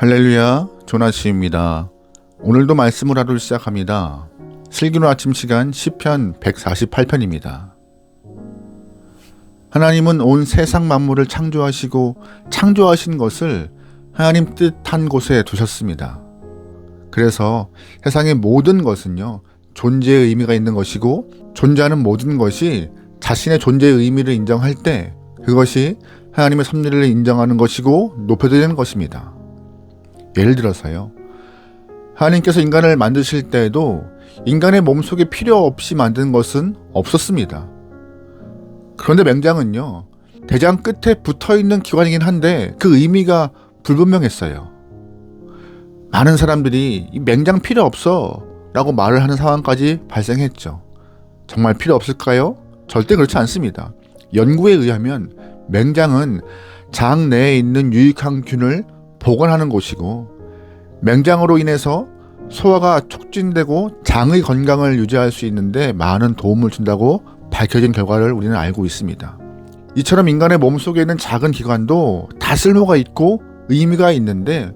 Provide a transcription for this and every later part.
할렐루야, 조나시입니다. 오늘도 말씀을 하루 시작합니다. 슬기로 아침 시간 10편 148편입니다. 하나님은 온 세상 만물을 창조하시고 창조하신 것을 하나님 뜻한 곳에 두셨습니다. 그래서 세상의 모든 것은요, 존재의 의미가 있는 것이고 존재하는 모든 것이 자신의 존재의 의미를 인정할 때 그것이 하나님의 섭리를 인정하는 것이고 높여드리는 것입니다. 예를 들어서요. 하나님께서 인간을 만드실 때에도 인간의 몸속에 필요 없이 만든 것은 없었습니다. 그런데 맹장은요. 대장 끝에 붙어 있는 기관이긴 한데 그 의미가 불분명했어요. 많은 사람들이 이 맹장 필요 없어 라고 말을 하는 상황까지 발생했죠. 정말 필요 없을까요? 절대 그렇지 않습니다. 연구에 의하면 맹장은 장 내에 있는 유익한 균을 보관하는 곳이고 맹장으로 인해서 소화가 촉진되고 장의 건강을 유지할 수 있는데 많은 도움을 준다고 밝혀진 결과를 우리는 알고 있습니다. 이처럼 인간의 몸속에 있는 작은 기관도 다 쓸모가 있고 의미가 있는데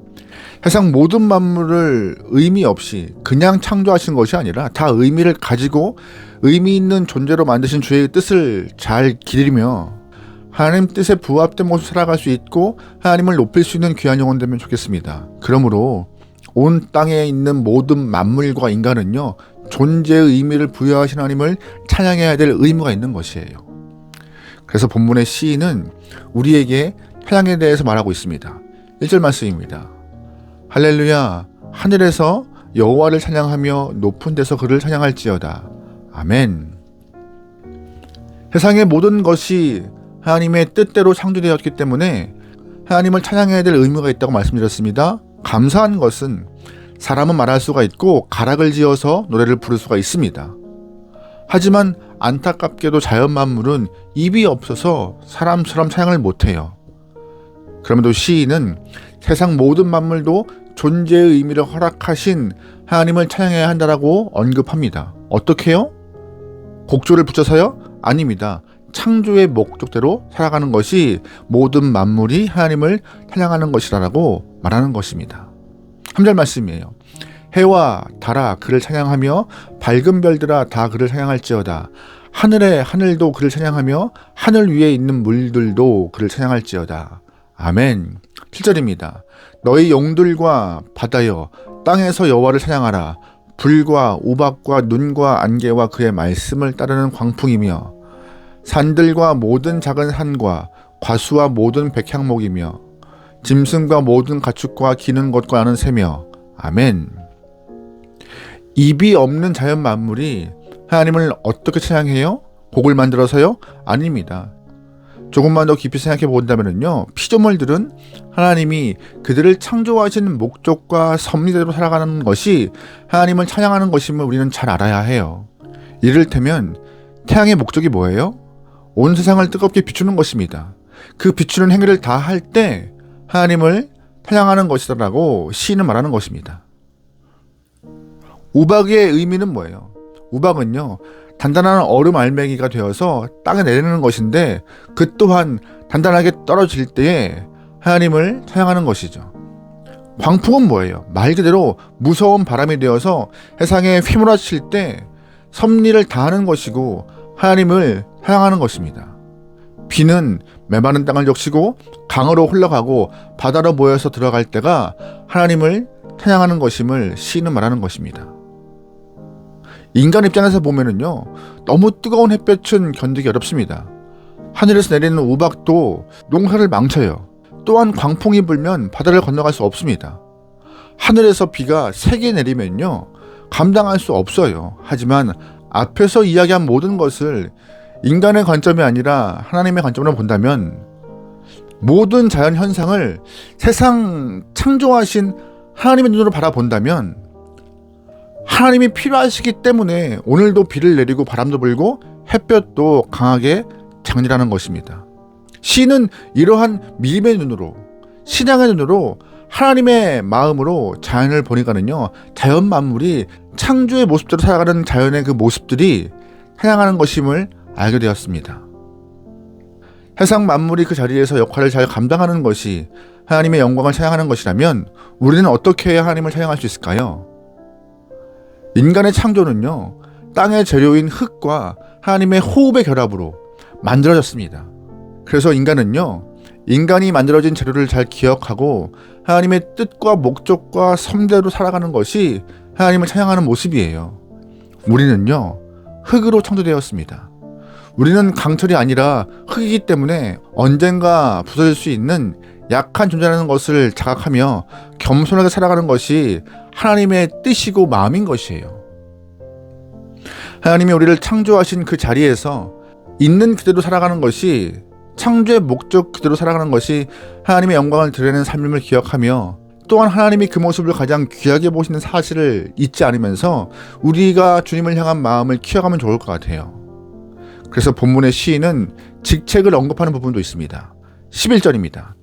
세상 모든 만물을 의미 없이 그냥 창조하신 것이 아니라 다 의미를 가지고 의미 있는 존재로 만드신 주의 뜻을 잘 기리며 하나님 뜻에 부합된 모습 살아갈 수 있고 하나님을 높일 수 있는 귀한 영혼 되면 좋겠습니다. 그러므로 온 땅에 있는 모든 만물과 인간은요 존재의 의미를 부여하신 하나님을 찬양해야 될 의무가 있는 것이에요. 그래서 본문의 시인은 우리에게 찬양에 대해서 말하고 있습니다. 1절 말씀입니다. 할렐루야 하늘에서 여호와를 찬양하며 높은 데서 그를 찬양할지어다. 아멘. 세상의 모든 것이 하나님의 뜻대로 창조되었기 때문에 하나님을 찬양해야 될 의무가 있다고 말씀드렸습니다. 감사한 것은 사람은 말할 수가 있고 가락을 지어서 노래를 부를 수가 있습니다. 하지만 안타깝게도 자연 만물은 입이 없어서 사람처럼 찬양을 못해요. 그럼에도 시인은 세상 모든 만물도 존재의 의미를 허락하신 하나님을 찬양해야 한다라고 언급합니다. 어떻게요? 곡조를 붙여서요? 아닙니다. 창조의 목적대로 살아가는 것이 모든 만물이 하나님을 찬양하는 것이라고 말하는 것입니다. 3절 말씀이에요. 해와 달아 그를 찬양하며 밝은 별들아 다 그를 찬양할지어다. 하늘의 하늘도 그를 찬양하며 하늘 위에 있는 물들도 그를 찬양할지어다. 아멘. 7절입니다. 너희 용들과 바다여 땅에서 여호와를 찬양하라. 불과 우박과 눈과 안개와 그의 말씀을 따르는 광풍이며 산들과 모든 작은 산과 과수와 모든 백향목이며 짐승과 모든 가축과 기는 것과 나는 새며 아멘. 입이 없는 자연 만물이 하나님을 어떻게 찬양해요? 곡을 만들어서요? 아닙니다. 조금만 더 깊이 생각해 본다면요. 피조물들은 하나님이 그들을 창조하신 목적과 섭리대로 살아가는 것이 하나님을 찬양하는 것임을 우리는 잘 알아야 해요. 이를테면 태양의 목적이 뭐예요? 온 세상을 뜨겁게 비추는 것입니다. 그 비추는 행위를 다 할 때 하나님을 찬양하는 것이다라고 시인은 말하는 것입니다. 우박의 의미는 뭐예요? 우박은요, 단단한 얼음 알맹이가 되어서 땅에 내리는 것인데 그 또한 단단하게 떨어질 때에 하나님을 찬양하는 것이죠. 광풍은 뭐예요? 말 그대로 무서운 바람이 되어서 세상에 휘몰아칠 때 섭리를 다하는 것이고 하나님을 사랑하는 것입니다. 비는 메마른 땅을 적시고 강으로 흘러가고 바다로 모여서 들어갈 때가 하나님을 찬양하는 것임을 시인은 말하는 것입니다. 인간 입장에서 보면은요, 너무 뜨거운 햇볕은 견디기 어렵습니다. 하늘에서 내리는 우박도 농사를 망쳐요. 또한 광풍이 불면 바다를 건너갈 수 없습니다. 하늘에서 비가 세게 내리면요, 감당할 수 없어요. 하지만 앞에서 이야기한 모든 것을 인간의 관점이 아니라 하나님의 관점으로 본다면 모든 자연 현상을 세상 창조하신 하나님의 눈으로 바라본다면 하나님이 필요하시기 때문에 오늘도 비를 내리고 바람도 불고 햇볕도 강하게 장렬하는 것입니다. 시는 이러한 믿음의 눈으로 신앙의 눈으로 하나님의 마음으로 자연을 보니까는요 자연 만물이 창조의 모습대로 살아가는 자연의 그 모습들이 사양하는 것임을 알게 되었습니다. 세상 만물이 그 자리에서 역할을 잘 감당하는 것이 하나님의 영광을 찬양하는 것이라면 우리는 어떻게 해야 하나님을 찬양할 수 있을까요? 인간의 창조는요, 땅의 재료인 흙과 하나님의 호흡의 결합으로 만들어졌습니다. 그래서 인간은요, 인간이 만들어진 재료를 잘 기억하고 하나님의 뜻과 목적과 섬대로 살아가는 것이 하나님을 찬양하는 모습이에요. 우리는요, 흙으로 창조되었습니다. 우리는 강철이 아니라 흙이기 때문에 언젠가 부서질 수 있는 약한 존재라는 것을 자각하며 겸손하게 살아가는 것이 하나님의 뜻이고 마음인 것이에요. 하나님이 우리를 창조하신 그 자리에서 있는 그대로 살아가는 것이 창조의 목적 그대로 살아가는 것이 하나님의 영광을 드러내는 삶임을 기억하며 또한 하나님이 그 모습을 가장 귀하게 보시는 사실을 잊지 않으면서 우리가 주님을 향한 마음을 키워가면 좋을 것 같아요. 그래서 본문의 시인은 직책을 언급하는 부분도 있습니다. 11절입니다.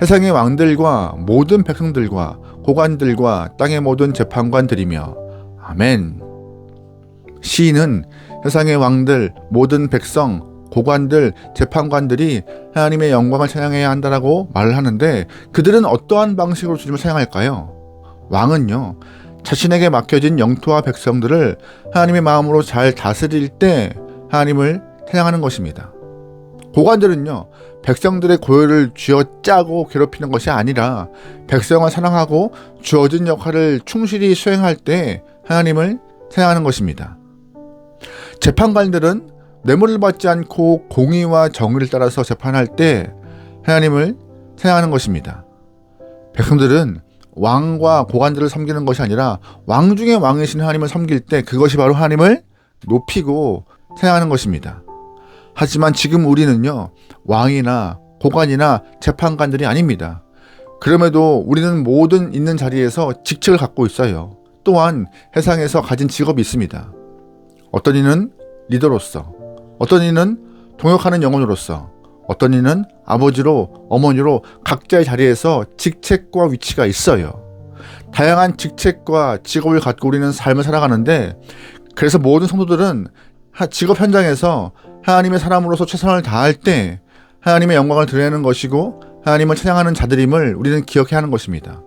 세상의 왕들과 모든 백성들과 고관들과 땅의 모든 재판관들이며 아멘. 시인은 세상의 왕들, 모든 백성, 고관들, 재판관들이 하나님의 영광을 찬양해야 한다라고 말을 하는데 그들은 어떠한 방식으로 주님을 찬양할까요? 왕은요. 자신에게 맡겨진 영토와 백성들을 하나님의 마음으로 잘 다스릴 때 하나님을 찬양하는 것입니다. 고관들은요, 백성들의 고열을 쥐어 짜고 괴롭히는 것이 아니라 백성을 사랑하고 주어진 역할을 충실히 수행할 때 하나님을 찬양하는 것입니다. 재판관들은 뇌물을 받지 않고 공의와 정의를 따라서 재판할 때 하나님을 찬양하는 것입니다. 백성들은 왕과 고관들을 섬기는 것이 아니라 왕 중의 왕이신 하나님을 섬길 때 그것이 바로 하나님을 높이고 찬양하는 것입니다. 하지만 지금 우리는요, 왕이나 고관이나 재판관들이 아닙니다. 그럼에도 우리는 모든 있는 자리에서 직책을 갖고 있어요. 또한 세상에서 가진 직업이 있습니다. 어떤 이는 리더로서, 어떤 이는 동역하는 영혼으로서, 어떤 이는 아버지로, 어머니로 각자의 자리에서 직책과 위치가 있어요. 다양한 직책과 직업을 갖고 우리는 삶을 살아가는데, 그래서 모든 성도들은 직업 현장에서 하나님의 사람으로서 최선을 다할 때 하나님의 영광을 드러내는 것이고 하나님을 찬양하는 자들임을 우리는 기억해야 하는 것입니다.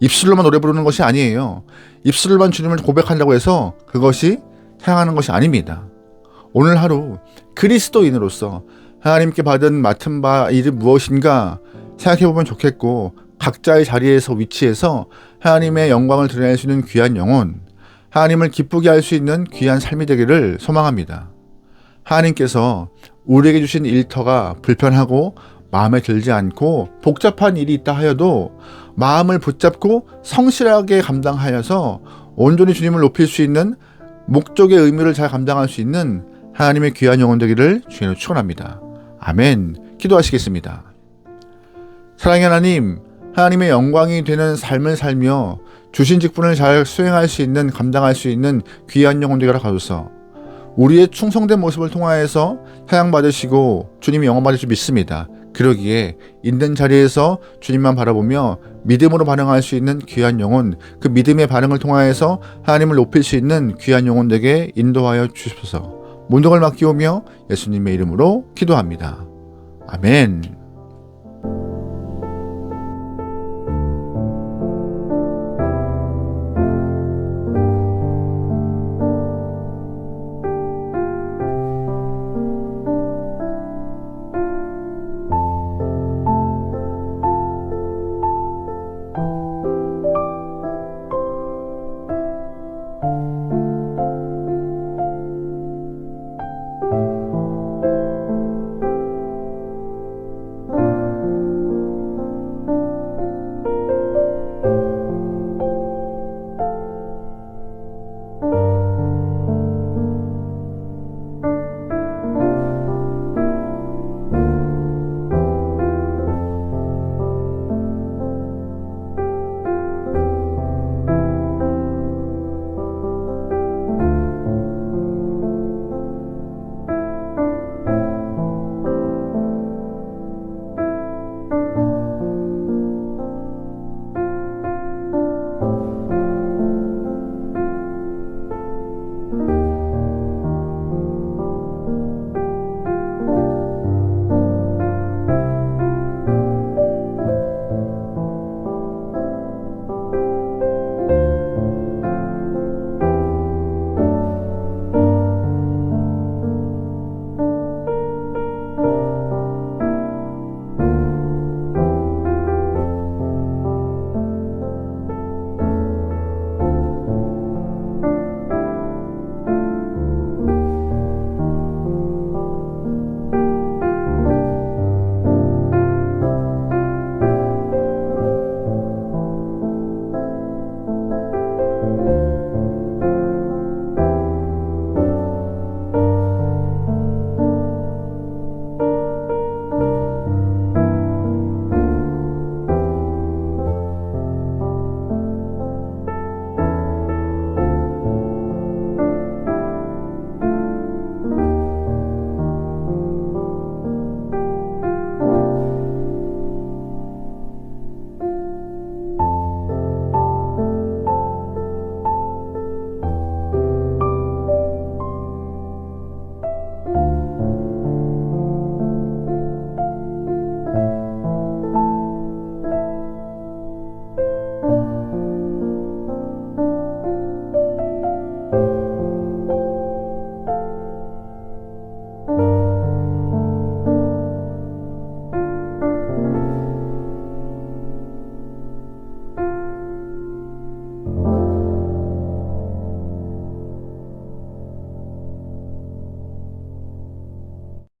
입술로만 노래 부르는 것이 아니에요. 입술로만 주님을 고백한다고 해서 그것이 찬양하는 것이 아닙니다. 오늘 하루 그리스도인으로서 하나님께 받은 맡은 바 일이 무엇인가 생각해 보면 좋겠고 각자의 자리에서 위치해서 하나님의 영광을 드러낼 수 있는 귀한 영혼, 하나님을 기쁘게 할 수 있는 귀한 삶이 되기를 소망합니다. 하나님께서 우리에게 주신 일터가 불편하고 마음에 들지 않고 복잡한 일이 있다 하여도 마음을 붙잡고 성실하게 감당하여서 온전히 주님을 높일 수 있는 목적의 의미를 잘 감당할 수 있는 하나님의 귀한 영혼 되기를 주님으로 축원합니다. 아멘. 기도하시겠습니다. 사랑의 하나님, 하나님의 영광이 되는 삶을 살며 주신 직분을 잘 수행할 수 있는 감당할 수 있는 귀한 영혼 되기를 가소서. 우리의 충성된 모습을 통하여서 사양 받으시고 주님이 영원 받을 줄 믿습니다. 그러기에 있는 자리에서 주님만 바라보며 믿음으로 반응할 수 있는 귀한 영혼, 그 믿음의 반응을 통하여서 하나님을 높일 수 있는 귀한 영혼에게 인도하여 주십소서. 문동을 맡기오며 예수님의 이름으로 기도합니다. 아멘.